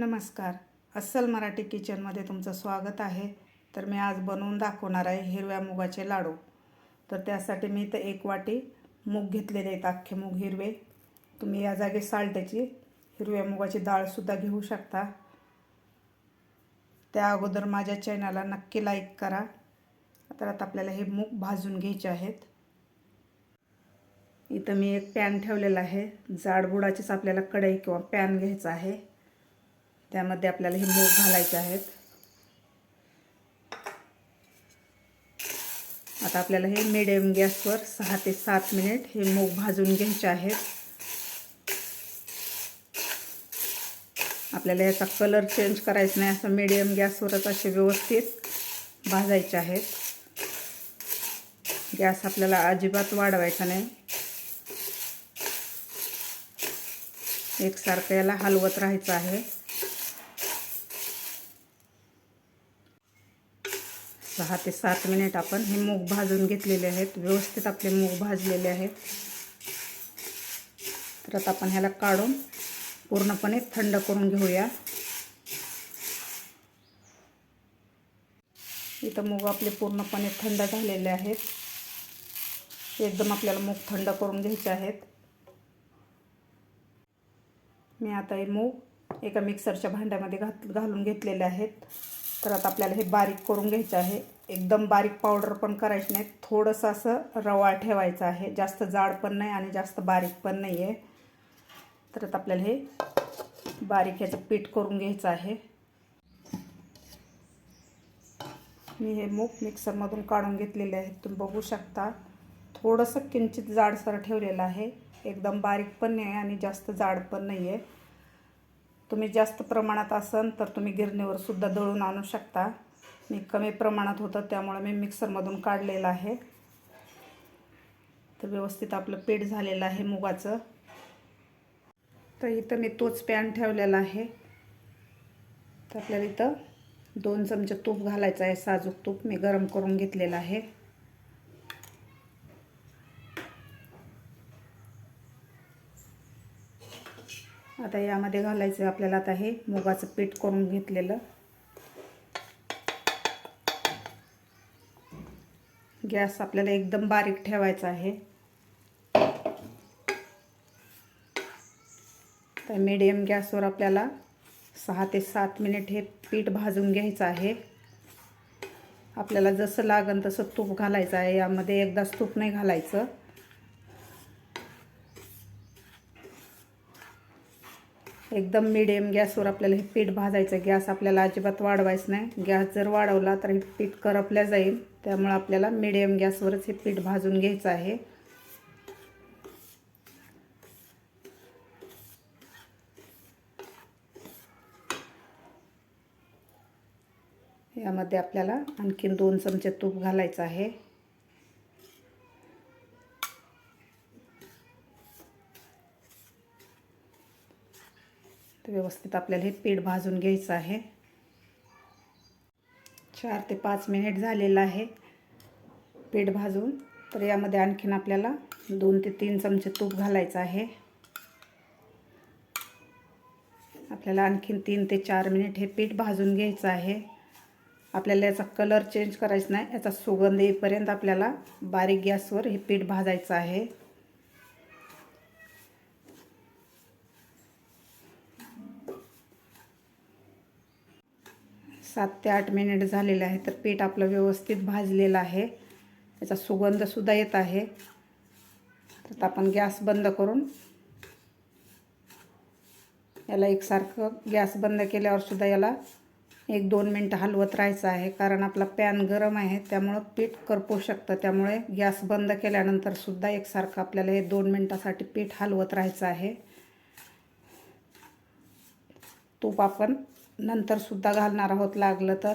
नमस्कार. अस्सल मराठी किचनमध्ये तुमचं स्वागत आहे. तर मी आज बनवून दाखवणार आहे हिरव्या मुगाचे लाडू. तर त्यासाठी मी इथं एक वाटी मूग घेतलेले आहेत अख्खे मूग हिरवे. तुम्ही या जागी साल्ट्याची हिरव्या मुगाची डाळसुद्धा घेऊ शकता. त्या अगोदर माझ्या चॅनलला नक्की लाईक करा. तर आता आपल्याला हे मूग भाजून घ्यायचे आहेत. इथं मी एक पॅन ठेवलेला आहे. जाडबुडाचीच आपल्याला कढई किंवा पॅन घ्यायचा आहे. त्यामध्ये आपल्याला हे मूग घालायचे आहेत. आता आपल्याला हे मिडियम गॅसवर सहा ते सात मिनिट हे मूग भाजून घ्यायचे आहेत. आपल्याला याचा कलर चेंज करायचा नाही असं मिडियम गॅसवरच असे व्यवस्थित भाजायचे आहेत. गॅस आपल्याला अजिबात वाढवायचा नाही. एकसारखं याला हलवत राहायचं आहे. सहा ते सात मिनिट आपण हे मूग भाजून घेतलेले आहेत. व्यवस्थित आपले मूग भाजलेले आहेत. तर आता आपण ह्याला काढून पूर्णपणे थंड करून घेऊया. इथं मूग आपले पूर्णपणे थंड झालेले आहेत. एकदम आपल्याला मूग थंड करून घ्यायचे आहेत. मी आता हे मूग एका मिक्सरच्या भांड्यामध्ये घात घालून घेतलेले आहेत. तर आता आपल्याला हे बारीक करून घ्यायचं आहे. एकदम बारीक पावडर पण करायची नाही. थोडंसं असं रवाळ ठेवायचं आहे. जास्त जाड पण नाही आणि जास्त बारीक पण नाही आहे तर आता आपल्याला हे बारीक ह्याचं पीठ करून घ्यायचं आहे. मी हे मूग मिक्सरमधून काढून घेतलेले आहेत. तुम्ही बघू शकता. थोडंसं किंचित जाडसर ठेवलेलं आहे. एकदम बारीक पण नाही आणि जास्त जाड पण नाही आहे तुम्ही जास्त प्रमाणात असन तर तुम्ही गिरणीवर सुद्धा दळून आणू शकता. मी कमी प्रमाणात होतं त्यामुळे मी मिक्सरमधून काढलेलं आहे. तर व्यवस्थित आपलं पीठ झालेलं आहे मुगाचं. तर इथं मी तोच पॅन ठेवलेला आहे. तर आपल्याला इथं दोन चमचे तूप घालायचं आहे साजूक तूप मी गरम करून घेतलेलं आहे. आता यामध्ये घालायचं आपल्याला आता हे मुगाचं पीठ करून घेतलेलं. गॅस आपल्याला एकदम बारीक ठेवायचा आहे. तर मीडियम गॅसवर आपल्याला सहा ते सात मिनिट हे पीठ भाजून घ्यायचं आहे. आपल्याला जसं लागन तसं तूप घालायचं आहे. यामध्ये एकदाच तूप नाही घालायचं. एकदम मिडियम गॅसवर आपल्याला हे पीठ भाजायचं. गॅस आपल्याला अजिबात वाढवायचं नाही. गॅस जर वाढवला तर हे पीठ करपल्या जाईल. त्यामुळे आपल्याला मिडियम गॅसवरच हे पीठ भाजून घ्यायचं आहे. यामध्ये आपल्याला आणखीन दोन चमचे तूप घालायचं आहे. तर व्यवस्थित आपल्याला हे पीठ भाजून घ्यायचं आहे. चार ते पाच मिनिट झालेलं आहे पीठ भाजून. तर यामध्ये आणखीन आपल्याला दोन ते तीन चमचे तूप घालायचं आहे. आपल्याला आणखीन तीन ते चार मिनिट हे पीठ भाजून घ्यायचं आहे. आपल्याला याचा कलर चेंज करायचा नाही याचा सुगंध येईपर्यंत आपल्याला बारीक गॅसवर हे पीठ भाजायचं आहे. सात ते आठ मिनिट झालेले आहे तर पीठ आपलं व्यवस्थित भाजलेलं आहे. याचा सुगंधसुद्धा येत आहे. तर आपण गॅस बंद करून याला एकसारखं गॅस बंद केल्यावर सुद्धा याला एक दोन मिनटं हलवत राहायचं आहे कारण आपला पॅन गरम आहे त्यामुळं पीठ करपू शकतं. त्यामुळे गॅस बंद केल्यानंतर सुद्धा एकसारखं आपल्याला हे दोन मिनटासाठी पीठ हलवत राहायचं आहे. तूप आपण नंतरसुद्धा घालणार आहोत लागलं तर.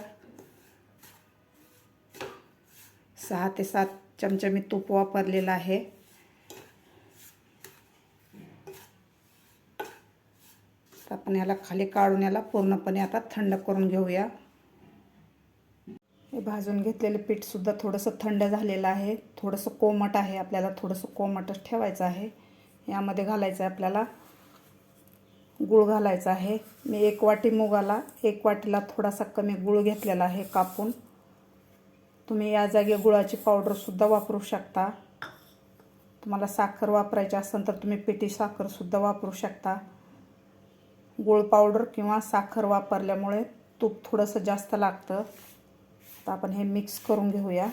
सहा ते सात चमचे मी तूप वापरलेलं आहे. तर आपण याला खाली काढून याला पूर्णपणे आता थंड करून घेऊया. हे भाजून घेतलेलं पीठसुद्धा थोडंसं थंड झालेलं आहे. थोडंसं कोमट आहे. आपल्याला थोडंसं कोमटच ठेवायचं आहे. यामध्ये घालायचं आहे आपल्याला. गूळ घालायचा आहे. मी एक वाटी मुगाला एक वाटीला थोडासा कमी गूळ घेतलेला आहे कापून. तुम्ही या जागी गुळाची पावडरसुद्धा वापरू शकता. तुम्हाला साखर वापरायची असेल तर तुम्ही पिठी साखरसुद्धा वापरू शकता. गूळ पावडर किंवा साखर वापरल्यामुळे तूप थोडंसं जास्त लागतं. तर आपण हे मिक्स करून घेऊया.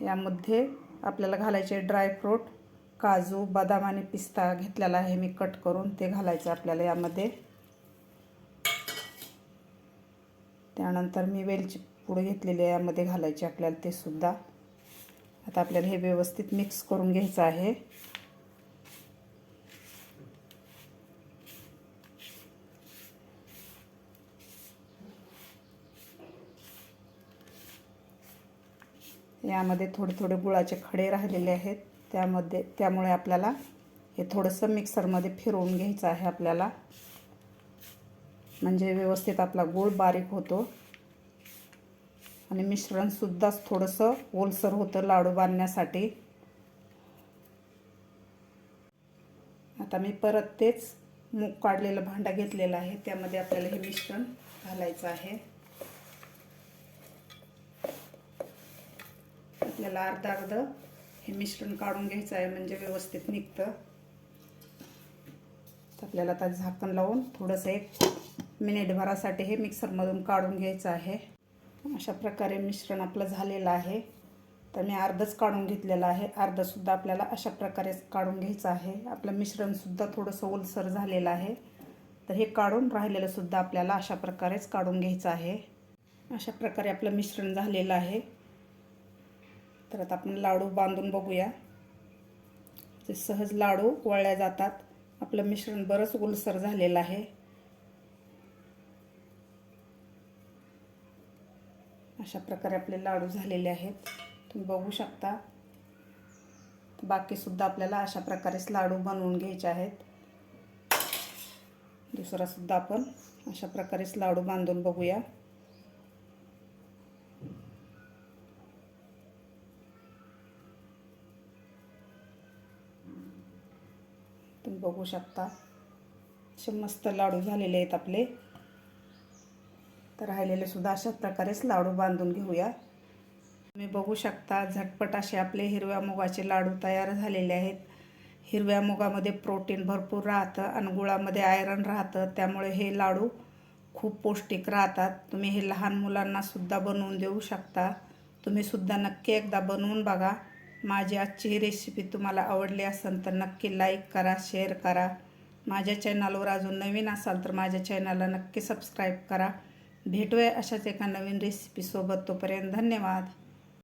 यामध्ये आपल्याला घालायचे ड्रायफ्रूट काजू बदाम आणि पिस्ता घेतलेला आहे मी कट करून. ते घालायचं आपल्याला यामध्ये. त्यानंतर मी वेलची पूड घेतलेली आहे यामध्ये घालायची आपल्याला ते सुद्धा. आता आपल्याला हे व्यवस्थित मिक्स करून घ्यायचं आहे. यामध्ये थोडे थोडे गुळाचे खडे राहिलेले आहेत. त्यामध्ये त्यामुळे आपल्याला हे थोडंसं मिक्सरमध्ये फिरवून घ्यायचं आहे आपल्याला. म्हणजे व्यवस्थित आपला गोळ बारीक होतो. आणि मिश्रणसुद्धा थोडंसं ओलसर होतं लाडू बांधण्यासाठी. आता मी परत तेच मूग काढलेलं भांडा घेतलेला आहे त्यामध्ये आपल्याला हे मिश्रण घालायचं आहे. आपल्याला अर्ध अर्ध हे मिश्रण काढून घ्यायचं आहे म्हणजे व्यवस्थित निघतं. आपल्याला आता झाकण लावून थोडंसं एक मिनिटभरासाठी हे मिक्सरमधून काढून घ्यायचं आहे. अशा प्रकारे मिश्रण आपलं झालेलं आहे. तर मी अर्धच काढून घेतलेलं आहे. अर्धसुद्धा आपल्याला अशा प्रकारे काढून घ्यायचं आहे. आपलं मिश्रणसुद्धा थोडंसं ओलसर झालेलं आहे. तर हे काढून राहिलेलंसुद्धा आपल्याला अशा प्रकारेच काढून घ्यायचं आहे. अशा प्रकारे आपलं मिश्रण झालेलं आहे. तर आता आपण लाडू बांधून बघूया. ते सहज लाडू वळल्या जातात. आपलं मिश्रण बरंच उलसर झालेलं आहे. अशा प्रकारे आपले लाडू झालेले आहेत. तुम्ही बघू शकता. बाकीसुद्धा आपल्याला अशा प्रकारेच लाडू बनवून घ्यायचे आहेत. दुसरासुद्धा आपण अशा प्रकारेच लाडू बांधून बघूया. बघू शकता. असे मस्त लाडू झालेले आहेत आपले. तर राहिलेले सुद्धा अशा प्रकारेच लाडू बांधून घेऊया. तुम्ही बघू शकता झटपट असे आपले हिरव्या मुगाचे लाडू तयार झालेले आहेत. हिरव्या मुगामध्ये प्रोटीन भरपूर राहतं आणि गुळामध्ये आयरन राहतं. त्यामुळे हे लाडू खूप पौष्टिक राहतात. तुम्ही हे लहान मुलांनासुद्धा बनवून देऊ शकता. तुम्ही सुद्धा नक्की एकदा बनवून बघा. माझी आजची ही रेसिपी तुम्हाला आवडली असेल तर नक्की लाईक करा शेअर करा. माझ्या चॅनलवर अजून नवीन असाल तर माझ्या चॅनलला नक्की सबस्क्राईब करा. भेटूया अशाच एका नवीन रेसिपीसोबत तोपर्यंत धन्यवाद.